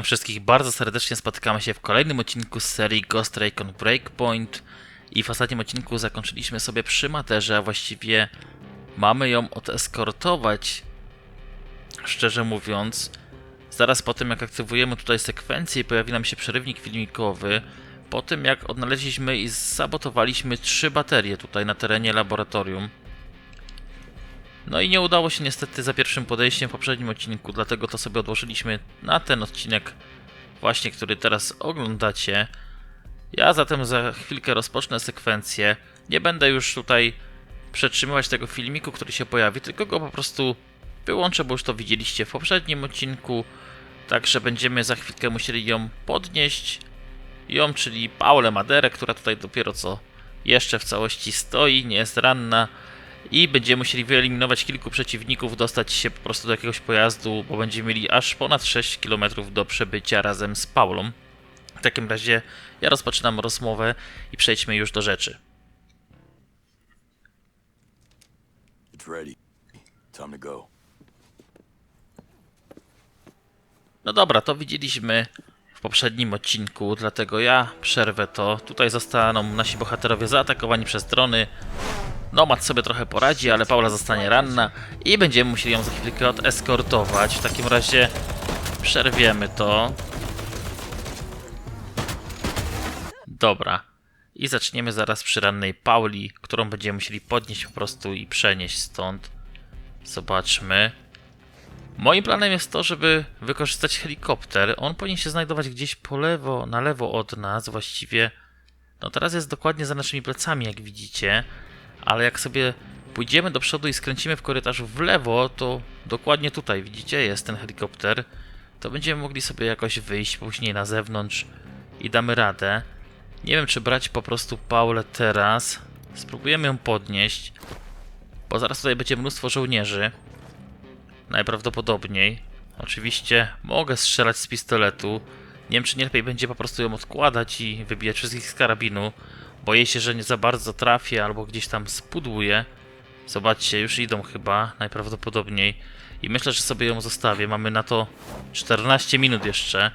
Witam wszystkich bardzo serdecznie. Spotykamy się w kolejnym odcinku z serii Ghost Recon Breakpoint. I w ostatnim odcinku zakończyliśmy sobie przy materze, a właściwie mamy ją odeskortować. Szczerze mówiąc, zaraz po tym jak aktywujemy tutaj sekwencję pojawi nam się przerywnik filmikowy, po tym jak odnaleźliśmy i sabotowaliśmy trzy baterie tutaj na terenie laboratorium. No i nie udało się niestety za pierwszym podejściem w poprzednim odcinku, dlatego to sobie odłożyliśmy na ten odcinek, właśnie który teraz oglądacie. Ja zatem za chwilkę rozpocznę sekwencję. Nie będę już tutaj przetrzymywać tego filmiku, który się pojawi, tylko go po prostu wyłączę, bo już to widzieliście w poprzednim odcinku. Także będziemy za chwilkę musieli ją podnieść. Ją, czyli Paulę Maderę, która tutaj dopiero co jeszcze w całości stoi, nie jest ranna i będziemy musieli wyeliminować kilku przeciwników, dostać się po prostu do jakiegoś pojazdu, bo będziemy mieli aż ponad 6 km do przebycia razem z Paulą. W takim razie ja rozpoczynam rozmowę i przejdźmy już do rzeczy. No dobra, to widzieliśmy w poprzednim odcinku, dlatego ja przerwę to. Tutaj zostaną nasi bohaterowie zaatakowani przez drony. Nomad sobie trochę poradzi, ale Paula zostanie ranna i będziemy musieli ją za chwilkę odeskortować. W takim razie przerwiemy to. Dobra. I zaczniemy zaraz przy rannej Pauli, którą będziemy musieli podnieść po prostu i przenieść stąd. Zobaczmy. Moim planem jest to, żeby wykorzystać helikopter. On powinien się znajdować gdzieś po lewo, na lewo od nas, właściwie. No teraz jest dokładnie za naszymi plecami, jak widzicie. Ale jak sobie pójdziemy do przodu i skręcimy w korytarzu w lewo, to dokładnie tutaj, widzicie, jest ten helikopter. To będziemy mogli sobie jakoś wyjść później na zewnątrz i damy radę. Nie wiem, czy brać po prostu Paulę teraz. Spróbujemy ją podnieść, bo zaraz tutaj będzie mnóstwo żołnierzy. Najprawdopodobniej. Oczywiście mogę strzelać z pistoletu. Nie wiem, czy nie lepiej będzie po prostu ją odkładać i wybijać wszystkich z karabinu. Boję się, że nie za bardzo trafię albo gdzieś tam spudłuję. Zobaczcie, już idą chyba, najprawdopodobniej. I myślę, że sobie ją zostawię. Mamy na to 14 minut jeszcze.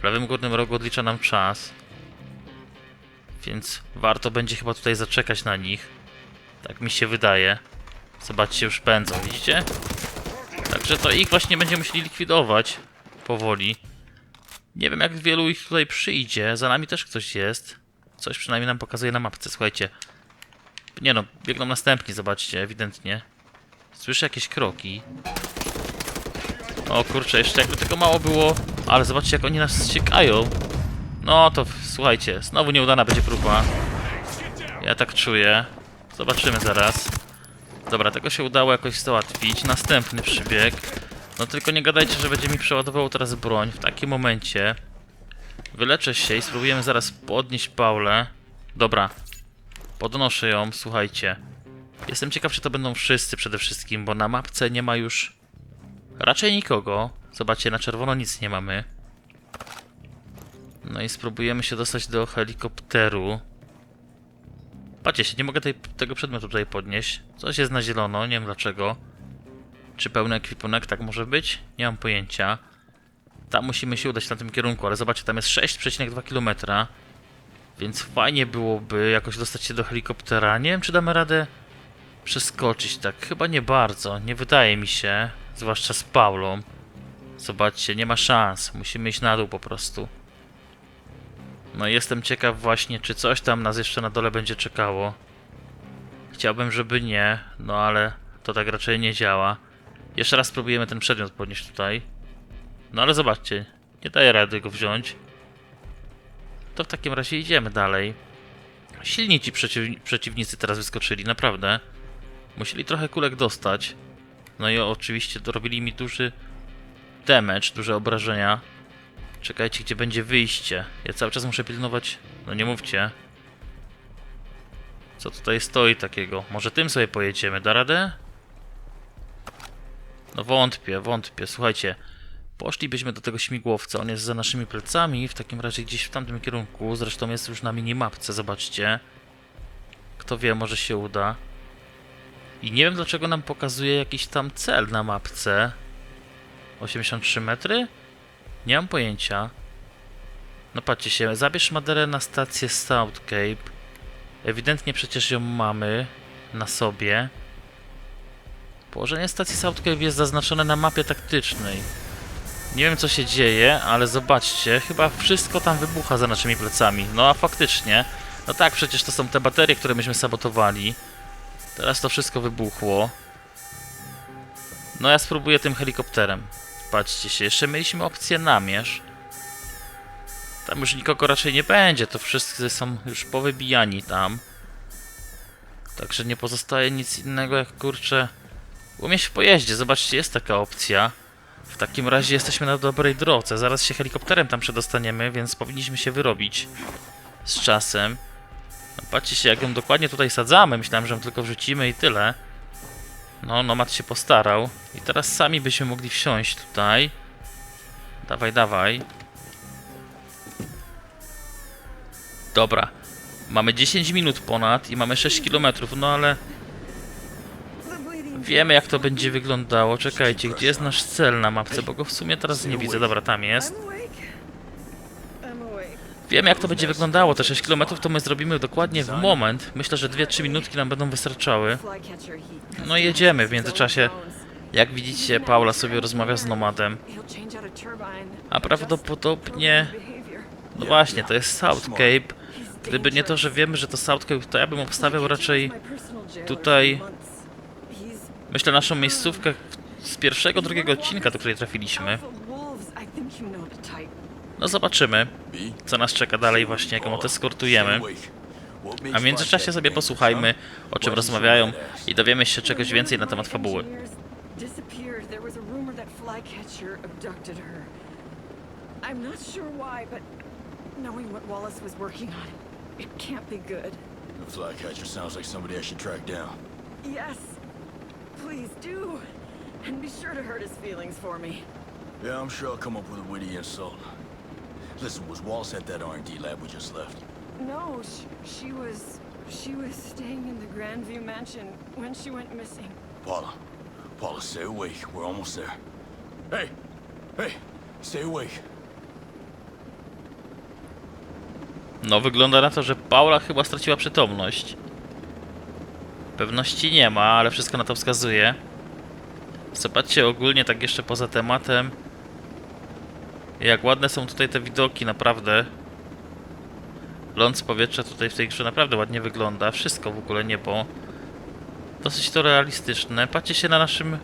W lewym górnym rogu odlicza nam czas. Więc warto będzie chyba tutaj zaczekać na nich. Tak mi się wydaje. Zobaczcie, już pędzą, widzicie? Także to ich właśnie będziemy musieli likwidować powoli. Nie wiem jak wielu ich tutaj przyjdzie. Za nami też ktoś jest. Coś przynajmniej nam pokazuje na mapce, słuchajcie. Nie no, biegną następni, zobaczcie, ewidentnie. Słyszę jakieś kroki. O kurczę, jeszcze jakby tego mało było. Ale zobaczcie jak oni nas ściekają. No to słuchajcie, znowu nieudana będzie próba. Ja tak czuję. Zobaczymy zaraz. Dobra, tego się udało jakoś załatwić. Następny przybieg. No tylko nie gadajcie, że będzie mi przeładował teraz broń. W takim momencie wyleczę się i spróbujemy zaraz podnieść Paulę. Dobra. Podnoszę ją, słuchajcie. Jestem ciekaw, czy to będą wszyscy przede wszystkim, bo na mapce nie ma już raczej nikogo. Zobaczcie, na czerwono nic nie mamy. No i spróbujemy się dostać do helikopteru. Patrzcie się, nie mogę tej, tego przedmiotu tutaj podnieść. Coś jest na zielono, nie wiem dlaczego. Czy pełny ekwipunek tak może być? Nie mam pojęcia. Tam musimy się udać na tym kierunku, ale zobaczcie, tam jest 6,2 km. Więc fajnie byłoby jakoś dostać się do helikoptera. Nie wiem, czy damy radę przeskoczyć tak. Chyba nie bardzo, nie wydaje mi się. Zwłaszcza z Paulą. Zobaczcie, nie ma szans. Musimy iść na dół po prostu. No jestem ciekaw właśnie, czy coś tam nas jeszcze na dole będzie czekało. Chciałbym, żeby nie, no ale to tak raczej nie działa. Jeszcze raz spróbujemy ten przedmiot podnieść tutaj. No ale zobaczcie, nie daję rady go wziąć. To w takim razie idziemy dalej. Silni ci przeciw przeciwnicy teraz wyskoczyli, naprawdę. Musieli trochę kulek dostać. No i oczywiście dorobili mi duży damage, duże obrażenia. Czekajcie, gdzie będzie wyjście. Ja cały czas muszę pilnować. No nie mówcie. Co tutaj stoi takiego? Może tym sobie pojedziemy, da radę? No wątpię, wątpię. Słuchajcie, poszlibyśmy do tego śmigłowca. On jest za naszymi plecami, w takim razie gdzieś w tamtym kierunku. Zresztą jest już na minimapce, zobaczcie. Kto wie, może się uda. I nie wiem dlaczego nam pokazuje jakiś tam cel na mapce. 83 metry? Nie mam pojęcia. No patrzcie się, zabierz Maderę na stację South Cape. Ewidentnie przecież ją mamy na sobie. Położenie stacji South Cape jest zaznaczone na mapie taktycznej. Nie wiem co się dzieje, ale zobaczcie, chyba wszystko tam wybucha za naszymi plecami. No a faktycznie, no tak, przecież to są te baterie, które myśmy sabotowali. Teraz to wszystko wybuchło. No ja spróbuję tym helikopterem. Patrzcie się, jeszcze mieliśmy opcję namierz. Tam już nikogo raczej nie będzie, to wszyscy są już powybijani tam. Także nie pozostaje nic innego jak kurczę umieść w pojeździe. Zobaczcie, jest taka opcja. W takim razie jesteśmy na dobrej drodze. Zaraz się helikopterem tam przedostaniemy, więc powinniśmy się wyrobić z czasem. No, patrzcie się, jak ją dokładnie tutaj sadzamy. Myślałem, że ją tylko wrzucimy i tyle. No, Nomad się postarał. I teraz sami byśmy mogli wsiąść tutaj. Dawaj, dawaj. Dobra. Mamy 10 minut ponad i mamy 6 km, no ale wiemy jak to będzie wyglądało. Czekajcie, gdzie jest nasz cel na mapce, bo go w sumie teraz nie widzę. Dobra, tam jest. Wiemy jak to będzie wyglądało. Te 6 km to my zrobimy dokładnie w moment. Myślę, że 2-3 minutki nam będą wystarczały. No i jedziemy w międzyczasie. Jak widzicie, Paula sobie rozmawia z Nomadem. A prawdopodobnie... No właśnie, to jest South Cape. Gdyby nie to, że wiemy, że to South Cape, to ja bym obstawiał raczej tutaj- Myślę naszą miejscówkę z pierwszego, drugiego odcinka, do której trafiliśmy. No zobaczymy, co nas czeka dalej właśnie, jak ją odeskortujemy. A w międzyczasie sobie posłuchajmy, o czym rozmawiają i dowiemy się czegoś więcej na temat fabuły. I'm not sure why, but knowing what Wallace was working on, it can't be good. The flycatcher sounds like somebody I should track down. Yes. Please do. And be sure to hurt his feelings for me. Yeah, I'm sure I'll come up with a witty insult. Listen, was Wallace at that R&D lab we just left? No, she, she was she was staying in the Grandview mansion when she went missing. Paula, Paula, stay awake. We're almost there. Hey, hey, stay awake. No wygląda na to, że Paula chyba straciła przytomność. Pewności nie ma, ale wszystko na to wskazuje. Zobaczcie ogólnie tak jeszcze poza tematem. Jak ładne są tutaj te widoki, naprawdę. Ląd z powietrza tutaj w tej grze naprawdę ładnie wygląda. Wszystko w ogóle niebo. Dosyć to realistyczne. Patrzcie się na naszym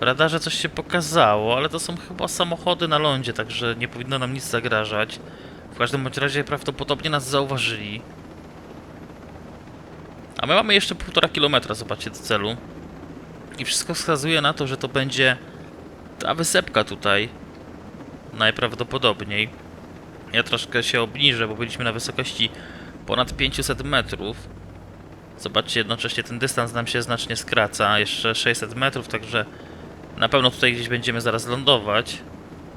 radarze coś się pokazało, ale to są chyba samochody na lądzie, także nie powinno nam nic zagrażać. W każdym bądź razie prawdopodobnie nas zauważyli. A my mamy jeszcze półtora kilometra, zobaczcie, do celu. I wszystko wskazuje na to, że to będzie ta wysepka tutaj. Najprawdopodobniej. Ja troszkę się obniżę, bo byliśmy na wysokości ponad 500 metrów. Zobaczcie, jednocześnie ten dystans nam się znacznie skraca. Jeszcze 600 metrów, także na pewno tutaj gdzieś będziemy zaraz lądować.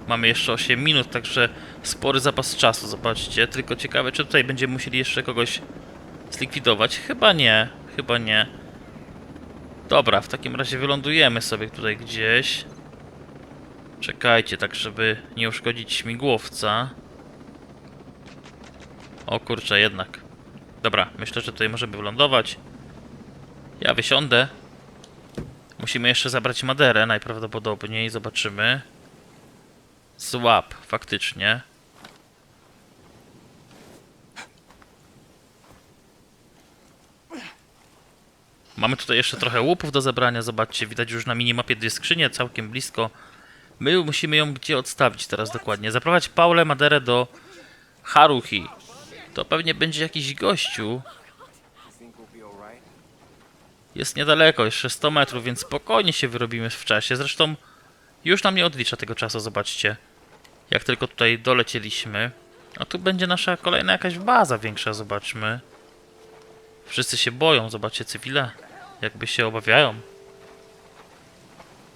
Mamy jeszcze 8 minut, także spory zapas czasu, zobaczcie. Tylko ciekawe, czy tutaj będziemy musieli jeszcze kogoś zlikwidować. Chyba nie, chyba nie. Dobra, w takim razie wylądujemy sobie tutaj gdzieś. Czekajcie, tak żeby nie uszkodzić śmigłowca. O kurczę, jednak. Dobra, myślę, że tutaj możemy wylądować. Ja wysiądę. Musimy jeszcze zabrać Maderę najprawdopodobniej, zobaczymy. Złap, faktycznie. Mamy tutaj jeszcze trochę łupów do zebrania, zobaczcie, widać już na minimapie dwie skrzynie, całkiem blisko. My musimy ją gdzie odstawić teraz dokładnie. Zaprowadź Paulę Maderę do Haruhi. To pewnie będzie jakiś gościu. Jest niedaleko, jeszcze 100 metrów, więc spokojnie się wyrobimy w czasie. Zresztą już nam nie odlicza tego czasu, zobaczcie. Jak tylko tutaj dolecieliśmy. A tu będzie nasza kolejna jakaś baza większa, zobaczmy. Wszyscy się boją, zobaczcie, cywile. Jakby się obawiają.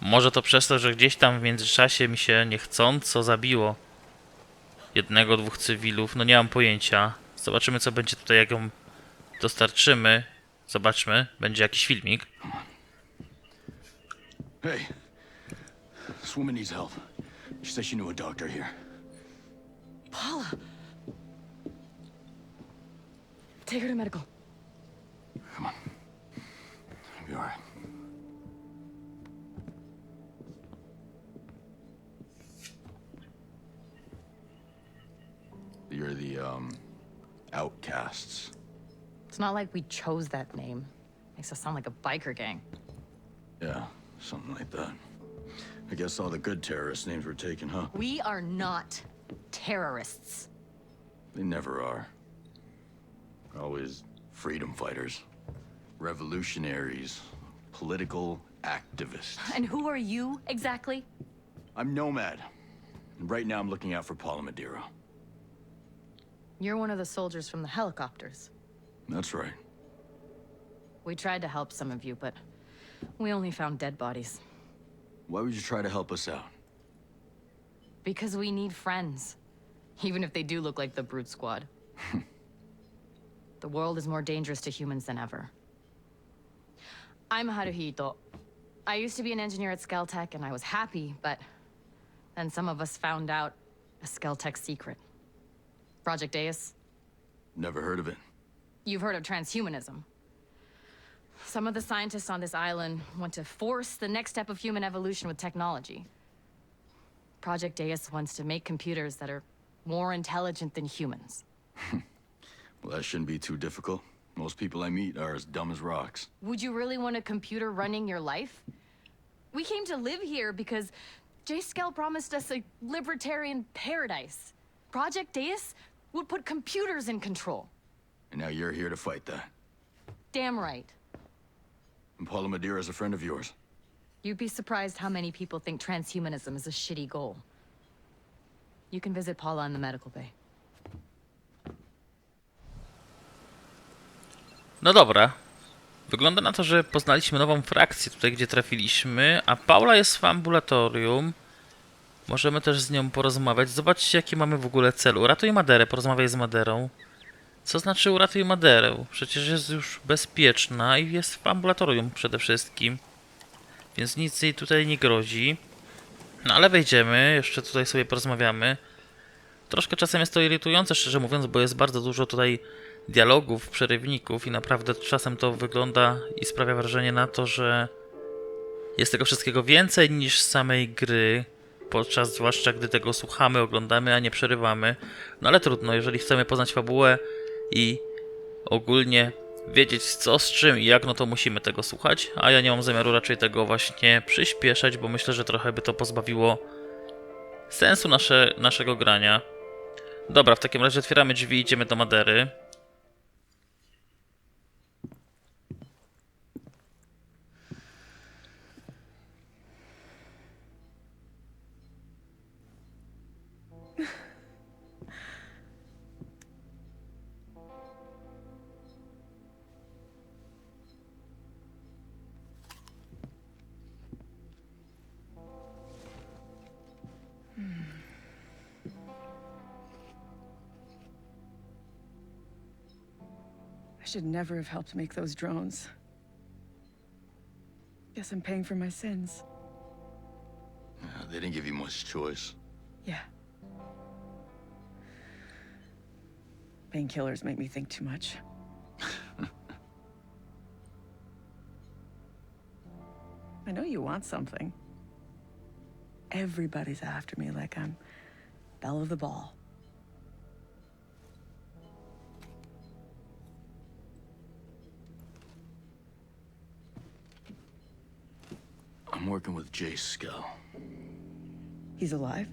Może to przez to, że gdzieś tam w międzyczasie mi się niechcąco zabiło jednego, dwóch cywilów. No nie mam pojęcia. Zobaczymy, co będzie tutaj, jak ją dostarczymy. Zobaczmy, będzie jakiś filmik. Hey, this woman needs help. She said she knew a doctor here. Paula! Take her to medical. Come on. Be all right. You're the, um, outcasts. It's not like we chose that name. Makes us sound like a biker gang. Yeah, something like that. I guess all the good terrorist names were taken, huh? We are not terrorists. They never are. Always freedom fighters, revolutionaries, political activists. And who are you exactly? I'm Nomad. And right now I'm looking out for Paula Madeira. You're one of the soldiers from the helicopters. That's right. We tried to help some of you, but we only found dead bodies. Why would you try to help us out? Because we need friends. Even if they do look like the Brute Squad. the world is more dangerous to humans than ever. I'm Haruhito. I used to be an engineer at Skeltech, and I was happy, but then some of us found out a Skeltech secret. Project Deus. Never heard of it. You've heard of transhumanism. Some of the scientists on this island want to force the next step of human evolution with technology. Project Deus wants to make computers that are more intelligent than humans. Well, that shouldn't be too difficult. Most people I meet are as dumb as rocks. Would you really want a computer running your life? We came to live here because Jay Skell promised us a libertarian paradise. Project Deus would put computers in control. And now you're here to fight that. Damn right. And Paula Madeira is a friend of yours. You'd be surprised how many people think transhumanism is a shitty goal. You can visit Paula in the medical bay. No dobra. Wygląda na to, że poznaliśmy nową frakcję tutaj, gdzie trafiliśmy, a Paula jest w ambulatorium. Możemy też z nią porozmawiać. Zobaczcie, jaki mamy w ogóle cel. Uratuj Maderę, porozmawiaj z Maderą. Co znaczy uratuj Maderę? Przecież jest już bezpieczna i jest w ambulatorium przede wszystkim. Więc nic jej tutaj nie grozi. No ale wejdziemy, jeszcze tutaj sobie porozmawiamy. Troszkę czasem jest to irytujące, szczerze mówiąc, bo jest bardzo dużo tutaj dialogów, przerywników i naprawdę czasem to wygląda i sprawia wrażenie na to, że jest tego wszystkiego więcej niż samej gry, podczas zwłaszcza gdy tego słuchamy, oglądamy, a nie przerywamy. No ale trudno, jeżeli chcemy poznać fabułę i ogólnie wiedzieć co z czym i jak, no to musimy tego słuchać, a ja nie mam zamiaru raczej tego właśnie przyspieszać, bo myślę, że trochę by to pozbawiło sensu nasze, naszego grania. Dobra, w takim razie otwieramy drzwi i idziemy do Madery. Should never have helped make those drones. Guess I'm paying for my sins. Yeah, they didn't give you much choice. Yeah. Painkillers make me think too much. I know you want something. Everybody's after me like I'm belle of the ball. Working with Jay Skell. He's alive?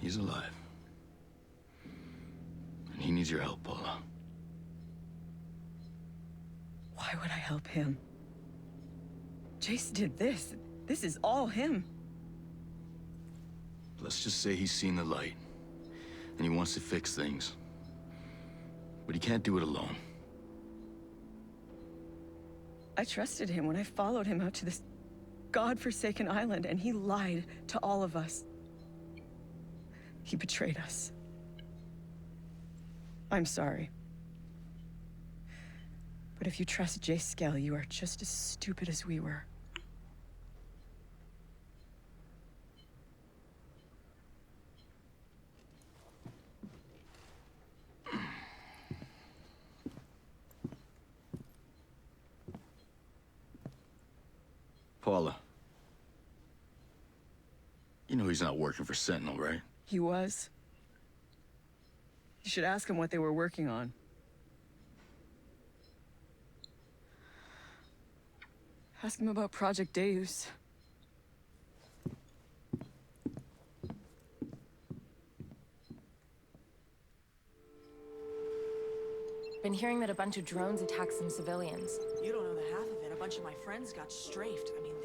He's alive. And he needs your help, Paula. Why would I help him? Jace did this. This is all him. Let's just say he's seen the light. And he wants to fix things. But he can't do it alone. I trusted him when I followed him out to this god-forsaken island, and he lied to all of us. He betrayed us. I'm sorry. But if you trust Jay Skell, you are just as stupid as we were. Paula. You know he's not working for Sentinel, right? He was. You should ask him what they were working on. Ask him about Project Deus. Been hearing that a bunch of drones attacked some civilians. You don't know the half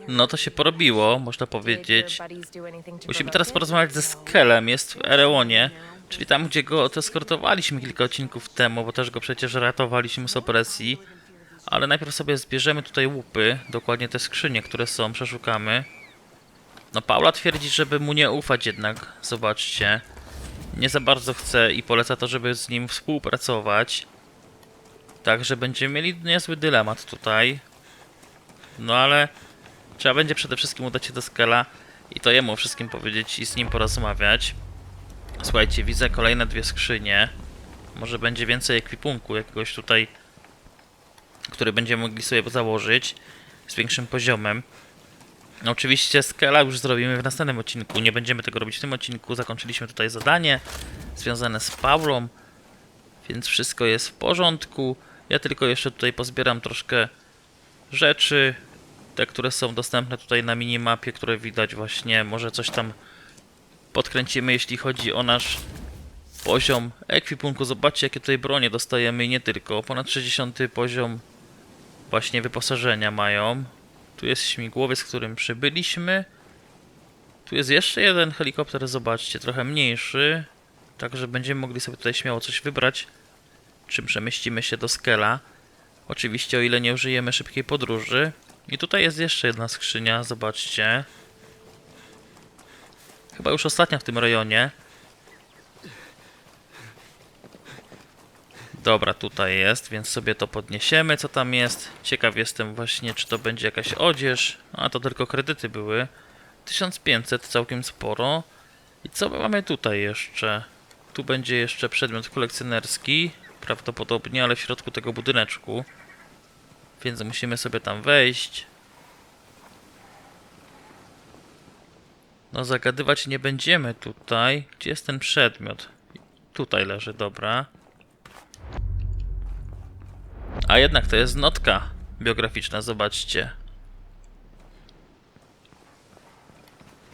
No to się porobiło, można powiedzieć. Musimy teraz porozmawiać ze Skelem, jest w Ereonie, czyli tam, gdzie go odeskortowaliśmy kilka odcinków temu, bo też go przecież ratowaliśmy z opresji. Ale najpierw sobie zbierzemy tutaj łupy, dokładnie te skrzynie, które są, przeszukamy. No Paula twierdzi, żeby mu nie ufać jednak, zobaczcie. Nie za bardzo chce i poleca to, żeby z nim współpracować. Także będziemy mieli niezły dylemat tutaj. No ale trzeba będzie przede wszystkim udać się do Skela i to jemu wszystkim powiedzieć i z nim porozmawiać. Słuchajcie, widzę kolejne dwie skrzynie. Może będzie więcej ekwipunku jakiegoś tutaj, który będziemy mogli sobie założyć z większym poziomem. No, oczywiście Skela już zrobimy w następnym odcinku. Nie będziemy tego robić w tym odcinku. Zakończyliśmy tutaj zadanie związane z Paulą, więc wszystko jest w porządku. Ja tylko jeszcze tutaj pozbieram troszkę rzeczy, te, które są dostępne tutaj na minimapie, które widać właśnie, może coś tam podkręcimy, jeśli chodzi o nasz poziom ekwipunku. Zobaczcie, jakie tutaj bronie dostajemy i nie tylko. Ponad 60 poziom właśnie wyposażenia mają. Tu jest śmigłowiec, którym przybyliśmy. Tu jest jeszcze jeden helikopter, zobaczcie, trochę mniejszy. Także będziemy mogli sobie tutaj śmiało coś wybrać, czym przemieścimy się do Skela. Oczywiście, o ile nie użyjemy szybkiej podróży. I tutaj jest jeszcze jedna skrzynia, zobaczcie. Chyba już ostatnia w tym rejonie. Dobra, tutaj jest, więc sobie to podniesiemy, co tam jest. Ciekaw jestem właśnie, czy to będzie jakaś odzież. A, to tylko kredyty były. 1500, całkiem sporo. I co my mamy tutaj jeszcze? Tu będzie jeszcze przedmiot kolekcjonerski, prawdopodobnie, ale w środku tego budyneczku. Więc musimy sobie tam wejść. No zagadywać nie będziemy tutaj. Gdzie jest ten przedmiot? Tutaj leży, dobra. A jednak to jest notka biograficzna, zobaczcie.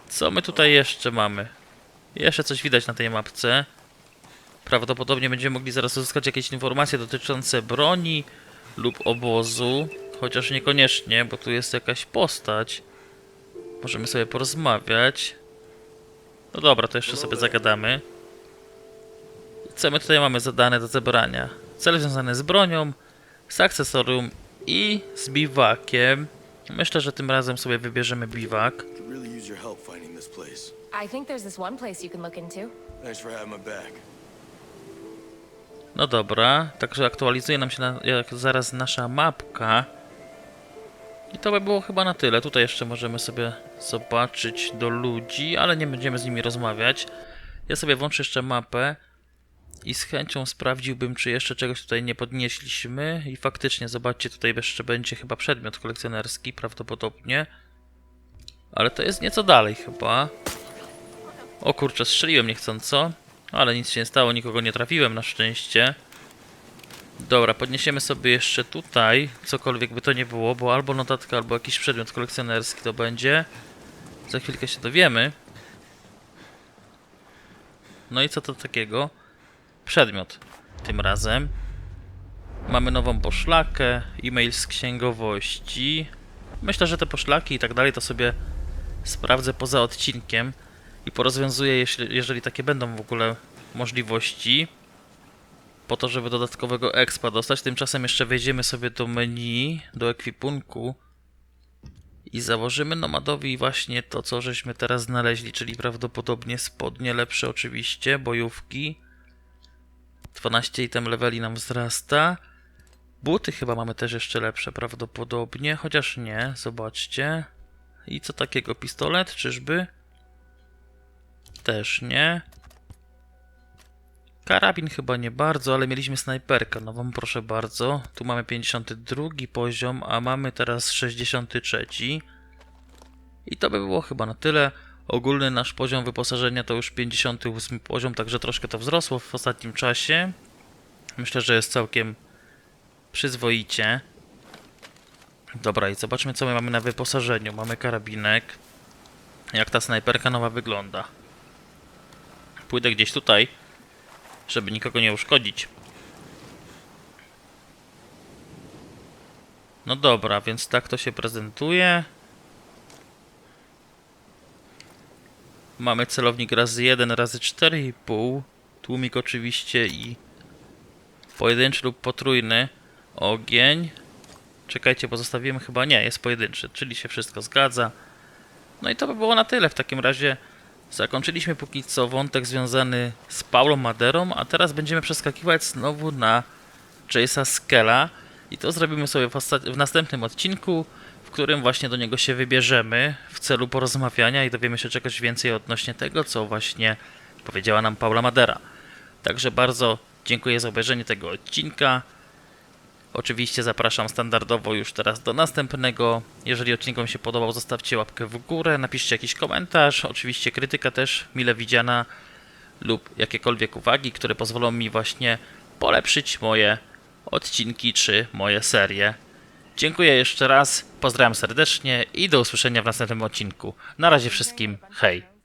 Co my tutaj jeszcze mamy? Jeszcze coś widać na tej mapce. Prawdopodobnie będziemy mogli zaraz uzyskać jakieś informacje dotyczące broni lub obozu. Chociaż niekoniecznie, bo tu jest jakaś postać. Możemy sobie porozmawiać. No dobra, to jeszcze sobie zagadamy. Co my tutaj mamy zadane do zebrania? Cel związany z bronią, z akcesorium i z biwakiem. Myślę, że tym razem sobie wybierzemy biwak. I think there's this one place you can look into. Thanks for having my back. No dobra, także aktualizuje nam się na, zaraz nasza mapka. I to by było chyba na tyle. Tutaj jeszcze możemy sobie zobaczyć do ludzi, ale nie będziemy z nimi rozmawiać. Ja sobie włączę jeszcze mapę i z chęcią sprawdziłbym, czy jeszcze czegoś tutaj nie podnieśliśmy. I faktycznie, zobaczcie, tutaj jeszcze będzie chyba przedmiot kolekcjonerski, prawdopodobnie. Ale to jest nieco dalej chyba. O kurczę, strzeliłem niechcąco. Ale nic się nie stało, nikogo nie trafiłem na szczęście. Dobra, podniesiemy sobie jeszcze tutaj, cokolwiek by to nie było, bo albo notatka, albo jakiś przedmiot kolekcjonerski to będzie. Za chwilkę się dowiemy. No i co to takiego? Przedmiot tym razem. Mamy nową poszlakę, e-mail z księgowości. Myślę, że te poszlaki i tak dalej to sobie sprawdzę poza odcinkiem i porozwiązuję, jeśli, jeżeli takie będą w ogóle możliwości, po to, żeby dodatkowego expa dostać. Tymczasem jeszcze wejdziemy sobie do menu, do ekwipunku i założymy nomadowi właśnie to, co żeśmy teraz znaleźli, czyli prawdopodobnie spodnie lepsze oczywiście, bojówki. 12 item leveli nam wzrasta. Buty chyba mamy też jeszcze lepsze prawdopodobnie, chociaż nie, zobaczcie. I co takiego, pistolet, czyżby? Też nie. Karabin chyba nie bardzo, ale mieliśmy snajperkę nową, proszę bardzo. Tu mamy 52 poziom, a mamy teraz 63. I to by było chyba na tyle. Ogólny nasz poziom wyposażenia to już 58 poziom, także troszkę to wzrosło w ostatnim czasie. Myślę, że jest całkiem przyzwoicie. Dobra, i zobaczmy co my mamy na wyposażeniu. Mamy karabinek. Jak ta snajperka nowa wygląda. Pójdę gdzieś tutaj, żeby nikogo nie uszkodzić. No dobra, więc tak to się prezentuje. Mamy celownik razy 1, razy 4,5. Tłumik oczywiście i pojedynczy lub potrójny ogień. Czekajcie, bo zostawiłem chyba nie, jest pojedynczy, czyli się wszystko zgadza. No i to by było na tyle. W takim razie zakończyliśmy póki co wątek związany z Paulą Maderą, a teraz będziemy przeskakiwać znowu na Chase'a Skella i to zrobimy sobie w następnym odcinku, w którym właśnie do niego się wybierzemy w celu porozmawiania i dowiemy się czegoś więcej odnośnie tego, co właśnie powiedziała nam Paula Madera. Także bardzo dziękuję za obejrzenie tego odcinka. Oczywiście zapraszam standardowo już teraz do następnego. Jeżeli odcinek Wam się podobał, zostawcie łapkę w górę, napiszcie jakiś komentarz. Oczywiście krytyka też mile widziana lub jakiekolwiek uwagi, które pozwolą mi właśnie polepszyć moje odcinki czy moje serie. Dziękuję jeszcze raz, pozdrawiam serdecznie i do usłyszenia w następnym odcinku. Na razie wszystkim, hej!